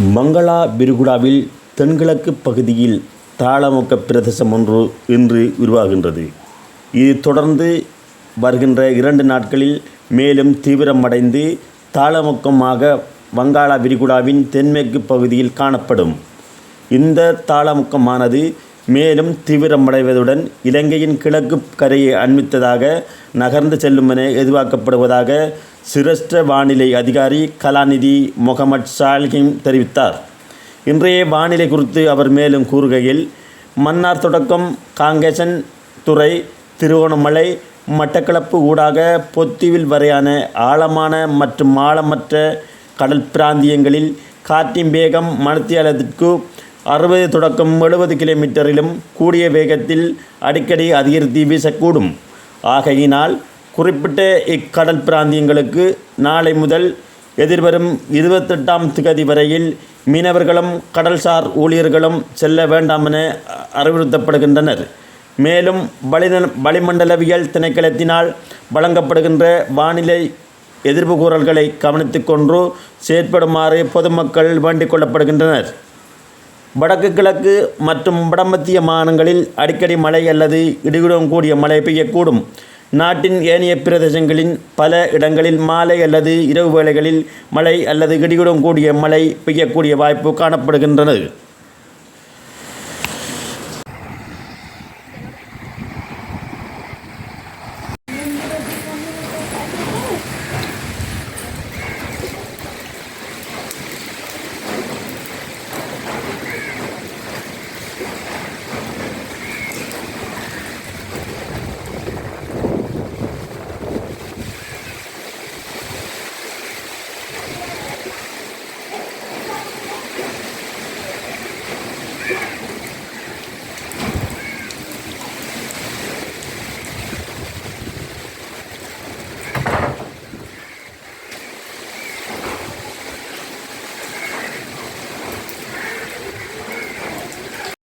மங்களா பிரிகுடாவில் தென்கிழக்கு பகுதியில் தாளமுக்க பிரதேசம் ஒன்று இன்று உருவாகின்றது. இது தொடர்ந்து வருகின்ற இரண்டு நாட்களில் மேலும் தீவிரமடைந்து தாளமுக்கமாக வங்காள விரிகுடாவின் தென்மேற்கு பகுதியில் காணப்படும். இந்த தாளமுக்கமானது மேலும் தீவிரமடைவதுடன் இலங்கையின் கிழக்கு கரையை அண்மித்ததாக நகர்ந்து செல்லும் என எதிர்பார்க்கப்படுவதாக சிரஷ்ட வானிலை அதிகாரி கலாநிதி முகமட் சால்கிம் தெரிவித்தார். இன்றைய வானிலை குறித்து அவர் மேலும் கூறுகையில் மன்னார் தொடக்கம் காங்கேசன் துறை திருவோணமலை மட்டக்களப்பு ஊடாக பொத்திவில் வரையான ஆழமான மற்றும் ஆழமற்ற கடல் பிராந்தியங்களில் காற்றின் வேகம் மணித்தியாலத்திற்கு அறுபது தொடக்கம் எழுபது கிலோமீட்டரிலும் கூடிய வேகத்தில் அடிக்கடி அதிகரித்து வீசக்கூடும். ஆகையினால் குறிப்பிட்ட இக்கடல் பிராந்தியங்களுக்கு நாளை முதல் எதிர்வரும் இருபத்தெட்டாம் திகதி வரையில் மீனவர்களும் கடல்சார் ஊழியர்களும் செல்ல வேண்டாம் என அறிவுறுத்தப்படுகின்றனர். மேலும் வளின வளிமண்டலவியல் திணைக்களத்தினால் வழங்கப்படுகின்ற வானிலை எதிர்ப்பு கூறல்களை கவனித்து கொண்டு செயற்படுமாறு பொதுமக்கள் வேண்டிக் கொள்ளப்படுகின்றனர். வடக்கு கிழக்கு மற்றும் வடமத்திய மாநிலங்களில் அடிக்கடி மழை அல்லது இடியுடன் கூடிய மழை பெய்யக்கூடும். நாட்டின் ஏனைய பிரதேசங்களின் பல இடங்களில் மாலை அல்லது இரவு வேளைகளில் மழை அல்லது இடியுடன் கூடிய மழை பெய்யக்கூடிய வாய்ப்பு காணப்படுகின்றது.